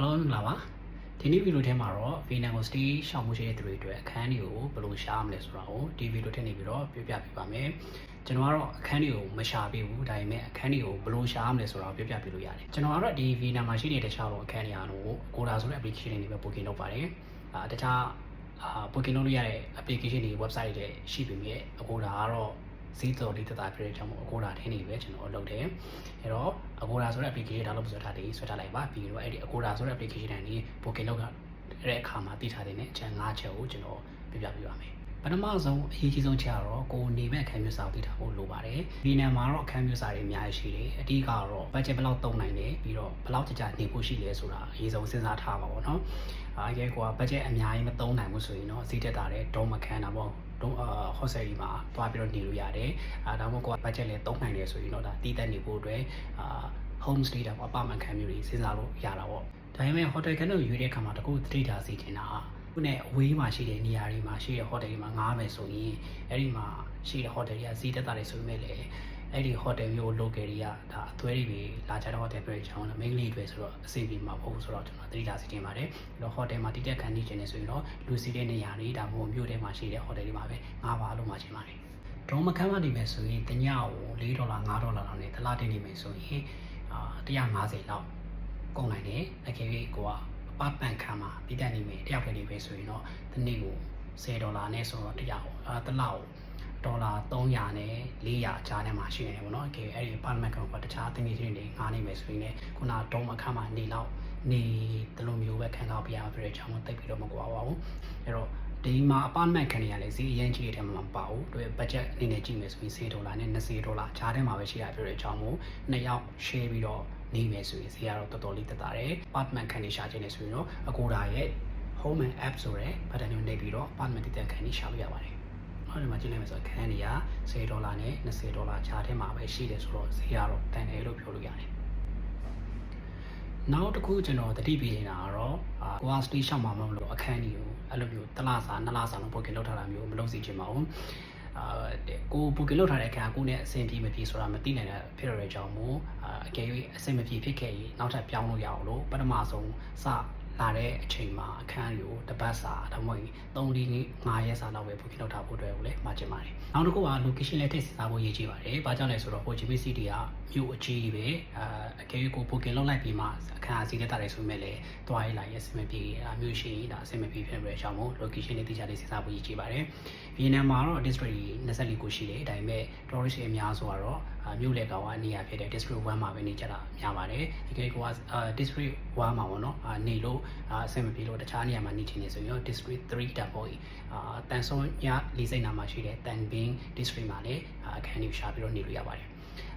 အားလုံးမင်္ဂလာပါဒီနေ့ဗီဒီယိုထဲမှာတော့ဗီယက်နမ်ကို stay ရှောင်မှုရှိတဲ့သူတွေအတွက်အခန်းတွေကိုဘယ်လိုရှားမလဲဆိုတာကိုဒီဗီဒီယိုထဲနေပြီးတော့ပြပြပေးပါမယ်ကျွန်တော်ကတော့အခန်းတွေကိုမရှာပေးဘူးဒါပေမဲ့အခန်းတွေကိုဘယ်လိုရှားမလဲဆိုတာကိုပြပြပေးလို့ရတယ်ကျွန်တော်ကတော့ဒီဗီယက်နမ်မှာရှိနေတဲ့တခြားသောအခန်းတွေအားလုံးကို Agoda ဆိုတဲ့ application တွေနဲ့ပဲ booking လုပ်ပါတယ်အာတခြားအာ booking လုပ်လို့ရတဲ့ application တွေ website တွေရှိပေမဲ့ Agoda ကတော့ဈေးတော်လေးတသားပြတဲ့ကြောင့်မို့ Agoda ထင်းနေပဲကျွန်တော်လုပ်တယ်အဲ့တော့ Agora ဆိုတဲ့ application download ပြီးဆွဲထားတယ်ဆွဲထားလိုက်ပါပြီးတော့အဲ့ဒီ Agora ဆိုတဲ့ application တိုင်းဒီ booking လုပ်တဲ့အခါမှာသိထားတဲ့အချက်၅ချက်ကိုကျွန်တော်ပြပြပေးပါမယ်ပထမဆုံးအရေးကြီးဆုံးချက်ကတော့ကိုနေမဲ့ခံယူစာကိုတည်ထားဖို့လိုပါတယ်ဒီနံမှာတော့ခံယူစာတွေအများကြီးရှိတယ်အဓိကတော့ budget ဘယ်လောက်သုံးနိုင်လဲပြီးတော့ဘယ်လောက်ကြာကြာနေဖို့ရှိလဲဆိုတာအရေးဆုံးစဉ်းစားထားပါပေါ့နော်အဲကဲကိုက budget အများကြီးမသုံးနိုင်ဘူးဆိုရင်တော့စီးတက်တာလည်းတော့မခံတာပေါ့ တော့ဟော့ဆယ်ကြီးမှာတွားပြီးတော့နေလို့ရတယ်အဲဒါမှမဟုတ်ကိုက budget လည်းသုံးနိုင်တယ်ဆိုရင်တော့ဒါတည်တက်နေဖို့အတွက်အာ home stay တာပေါ့အပမခံမျိုးတွေစဉ်းစားလို့ရတာပေါ့ဒါပေမဲ့ hotel ခန်းတို့ရွေးတဲ့အခါမှာတကူသတိထားစီချင်တာခုနဲ့အဝေးမှာရှိတဲ့နေရာတွေမှာရှိတဲ့ hotel တွေမှာငားမယ်ဆိုရင်အဲ့ဒီမှာရှိတဲ့ hotel တွေကဈေးတက်တာတွေဆိုပေမဲ့လည်း အဲ့ဒီ hotel မျိုး local တွေကဒါအသွဲတွေလာကြတဲ့ hotel တွေကြောင်းလားမိန်းကလေးတွေဆိုတော့အစီအပြေမှာမဟုတ်ဘူးဆိုတော့ကျွန်တော်သတိထားစီချင်ပါတယ်အဲ့တော့ hotel မှာတိတက်ခံနေခြင်းနေဆိုရင်တော့လူစီတဲ့နေရာတွေဒါမှမဟုတ်မြို့ထဲမှာရှိတဲ့ hotel တွေမှာပဲငားပါလို့မှာချင်ပါတယ်ဒရုံးမခန်းမနေမယ်ဆိုရင်တညကို4ဒေါ်လာ5ဒေါ်လာလောက်နဲ့တစ်လတင်နေမယ်ဆိုရင်အာ150လောက်ကုန်နိုင်တယ်အကယ်၍ကိုကအပပန်ခံမှာပြည်တက်နေမယ်တယောက်တည်းနေပဲဆိုရင်တော့ဒီနေ့ကို10ဒေါ်လာနဲ့ဆိုတော့တယောက်အာတစ်လကို ဒေါ်လာ300နဲ့400ကြားထဲမှာရှိနေတယ်ပေါ့နော်အကယ်အဲ့ဒီ apartment ကောင်ကတခြားတင်ကြီးတွေငားနေမယ်ဆိုရင်လည်းခုနတုံးမခန်းမှာနေလောက်နေတလိုမျိုးပဲခံစားပြရမှာဖြစ်တဲ့အကြောင်းကိုသိပြီးတော့မကွာပါဘူးအဲ့တော့ဒီမှာ apartment ခံရလဲဈေးအရင်ကြီးတဲ့ထဲမှာမပါဘူးသူရဲ့ budget အနေနဲ့ကြည့်မယ်ဆိုရင်10ဒေါ်လာနဲ့20ဒေါ်လာကြားထဲမှာပဲရှိရပြောတဲ့အကြောင်းကိုနှစ်ယောက် share ပြီးတော့နေမယ်ဆိုရင်ဈေးကတော့တော်တော်လေးတက်တာတယ် apartment ခံနေရှာခြင်းနေဆိုရင်တော့ Agoda ရဲ့ home and app ဆိုတဲ့ button ကိုနှိပ်ပြီးတော့ apartment တည်တဲ့ခံနေရှာလို့ရပါတယ် ဟုတ်တယ်မှာကြည့်လိုက်မယ်ဆိုတော့ခန်းတွေက10ဒေါ်လာနဲ့20ဒေါ်လာကြားထဲမှာပဲရှိတယ်ဆိုတော့ဈေးကတော့တန်တယ်လို့ပြောလို့ရတယ်နောက်တစ်ခုကျွန်တော်တတိပေးနေတာကတော့အာကိုကစတေးရှောက်မှာမလို့အခန်းကြီးကိုအဲ့လိုမျိုးတစ်လစာနှစ်လစာလို့ booking လုပ်ထားတာမျိုးမလုပ်စီချင်ပါဘူးအာကို booking လုပ်ထားတဲ့အခန်းကိုနဲ့အဆင်ပြေမပြေဆိုတာမသိနိုင်တဲ့ဖြစ်ရတဲ့အကြောင်းမို့အာအကယ်၍အဆင်မပြေဖြစ်ခဲ့ရင်နောက်ထပ်ပြောင်းလို့ရအောင်လို့ပထမဆုံးစ လာတဲ့အချိန်မှာအခန်းကိုတပတ်စာဒါမှမဟုတ်3ဒီ9ရက်စာလောက်ပဲ booking လုပ်ထားဖို့အတွက်ကိုလည်းမှာချင်ပါတယ်နောက်တစ်ခုက location လည်းထည့်စားဖို့ရည်ကြီးပါတယ်။ဘာကြောင့်လဲဆိုတော့ Ho Chi Minh City ကမြို့အကြီးပဲအာအကယ်၍ကို booking လုပ်လိုက်ပြီးမှအခန်းအစီးတက်တာတွေဆိုမဲ့လေတွားရလာရဲ့အဆင်မပြေအမျိုးရှိဒါအဆင်မပြေဖြစ်ပြီးရှောင်းမို့ location လေးတိကျလေးစဉ်းစားဖို့ရည်ကြီးပါတယ်။ဗီယက်နမ်မှာတော့ district 24ခုရှိတယ်။ဒါပေမဲ့ tourist တွေအများဆိုတော့ မြို့လေကောင်ကနေရာဖြစ်တဲ့ district 1မှာပဲနေကြတာများပါတယ်။ဒီကိက district 1မှာပေါ့နော်။နေလို့အဆင်မပြေလို့တခြားနေရာမှာနေချင်နေဆိုရင်တော့ district 3တပ်ပေါ်ကြီးအာတန်ဆုံညလေးစိတ်နာမှာရှိတဲ့တန်ဘင်း district မှာလည်းအခန်းကြီးရှာပြီးတော့နေလို့ရပါတယ်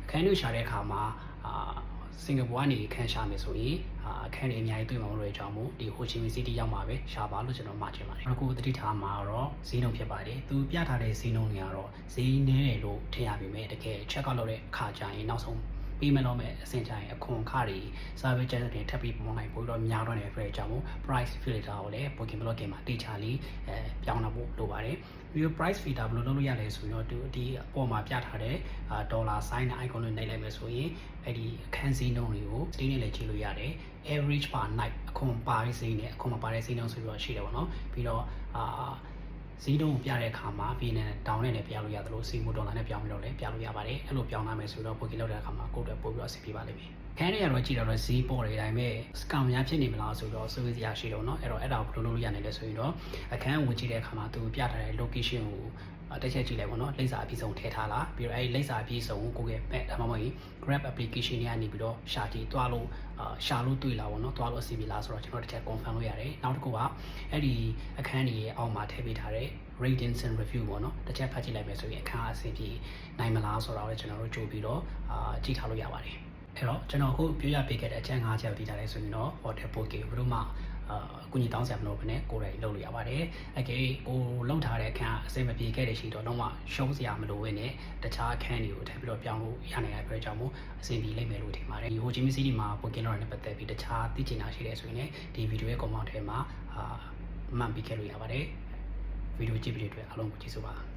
အခန်းကြီးရှာတဲ့အခါမှာအာ စင်ကာပူကနေခန်းရှာမယ်ဆိုရင်အခန်းတွေအများကြီးတွေ့မှာမလို့အကြောင်းမို့ဒီဟိုချီမီစီးတီးရောက်မှာပဲရှာပါလို့ကျွန်တော်မှာချင်ပါတယ်အခုတတိထားမှာတော့ဈေးနှုန်းဖြစ်ပါတယ်သူပြထားတဲ့ဈေးနှုန်းတွေကတော့ဈေးနည်းတယ်လို့ထင်ရပေမဲ့တကယ် check out လုပ်တဲ့အခါကျရင်နောက်ဆုံးပြီးမလို့မဲ့အဆင့်ချိုင်အခွန်ခတွေ service charge တွေထပ်ပြီးပုံနိုင်ပို့တော့များတော့တယ်ဖြစ်တဲ့အကြောင်းမို့ price filter ကိုလည်း booking blog မှာတေချာလေးအဲပြောင်းတော့ဖို့လိုပါတယ် ပြီးတော့ price filter ဘယ်လိုလုပ်လို့ရလဲဆိုရင်တော့ဒီဒီအပေါ်မှာပြထားတဲ့ဒေါ်လာ sign နဲ့ icon တွေနှိပ်လိုက်မယ်ဆိုရင်အဲ့ဒီအခန်းစည်းနှုန်းတွေကို stay နဲ့လည်းကြည့်လို့ရတယ် average per night အခွန်ပါတဲ့စည်းနဲ့အခွန်မပါတဲ့စည်းနှုန်းဆိုပြီးတော့ရှိတယ်ပေါ့နော်ပြီးတော့အာဈေးနှုန်းကိုပြတဲ့အခါမှာ VN တောင်းနဲ့လည်းပြလို့ရသလိုစီမူဒေါ်လာနဲ့ပြောင်းပြီးတော့လည်းပြလို့ရပါတယ်အဲ့လိုပြောင်းလာမယ်ဆိုတော့ booking လုပ်တဲ့အခါမှာကိုယ့်အတွက်ပို့ပြီးတော့အဆင်ပြေပါလိမ့်မယ် ခန်းတွေကတော့ကြည့်တော့ဈေးပေါ်နေတိုင်းပဲ scam များဖြစ်နေမလားဆိုတော့စိုးရိမ်စရာရှိတော့เนาะအဲ့တော့အဲ့ဒါကိုဘယ်လိုလုပ်လို့ရနိုင်လဲဆိုရင်တော့အခန်းဝင်ကြည့်တဲ့အခါမှာသူပြထားတဲ့ location ကိုတက်ချက်ကြည့်လိုက်ပေါ့နော်လိပ်စာအပြည့်စုံထည့်ထားလားပြီးတော့အဲဒီလိပ်စာအပြည့်စုံကိုကိုယ့်ရဲ့ pet ဒါမှမဟုတ် Grab application တွေကနေပြီးတော့ရှာကြည့်တွားလို့အာရှာလို့တွေ့လာပေါ့နော်တွားလို့အစီအပြေလားဆိုတော့ကျွန်တော်တစ်ချက် confirm လုပ်ရတယ်နောက်တစ်ခုကအဲ့ဒီအခန်းကြီးရဲ့အောက်မှာထည့်ပေးထားတဲ့ ratings and review ပေါ့နော်တစ်ချက်ဖတ်ကြည့်လိုက်မယ်ဆိုရင်အခန်းအဆင်ပြေနိုင်မလားဆိုတော့လည်းကျွန်တော်တို့ကြိုပြီးတော့အာကြည့်ထားလို့ရပါတယ် အဲ့တော့ကျွန်တော်အခုပြောရပေးခဲ့တဲ့အချက်၅ချက်ကိုသိကြတယ်ဆိုရင်တော့ hotel booking ဘယ်လိုမှအာအကူအညီတောင်းဆရာမလို့ဘဲနဲ့ကိုယ်တိုင်လုပ်လို့ရပါတယ်။အကယ်ကိုလုံထားတဲ့အခန်းအစိမ့်မပြေခဲ့တဲ့ရှိတော့တော့မှရှုံးစရာမလိုဘဲနဲ့တခြားအခန်းတွေကိုထပ်ပြီးတော့ပြောင်းလို့ရနိုင်တဲ့အတွက်ကြောင့်မို့အဆင်ပြေလိမ့်မယ်လို့ထင်ပါတယ်။ဒီဟိုဂျီမီစီဒီမှာ booking လုပ်ရတဲ့ပတ်သက်ပြီးတခြားသိချင်တာရှိတယ်ဆိုရင်လည်းဒီဗီဒီယိုရဲ့ comment ထဲမှာအာမှန်ပြီးခဲ့လို့ရပါတယ်။ဗီဒီယိုကြည့်ပြီးတဲ့အတွက်အားလုံးကိုကျေးဇူးပါ။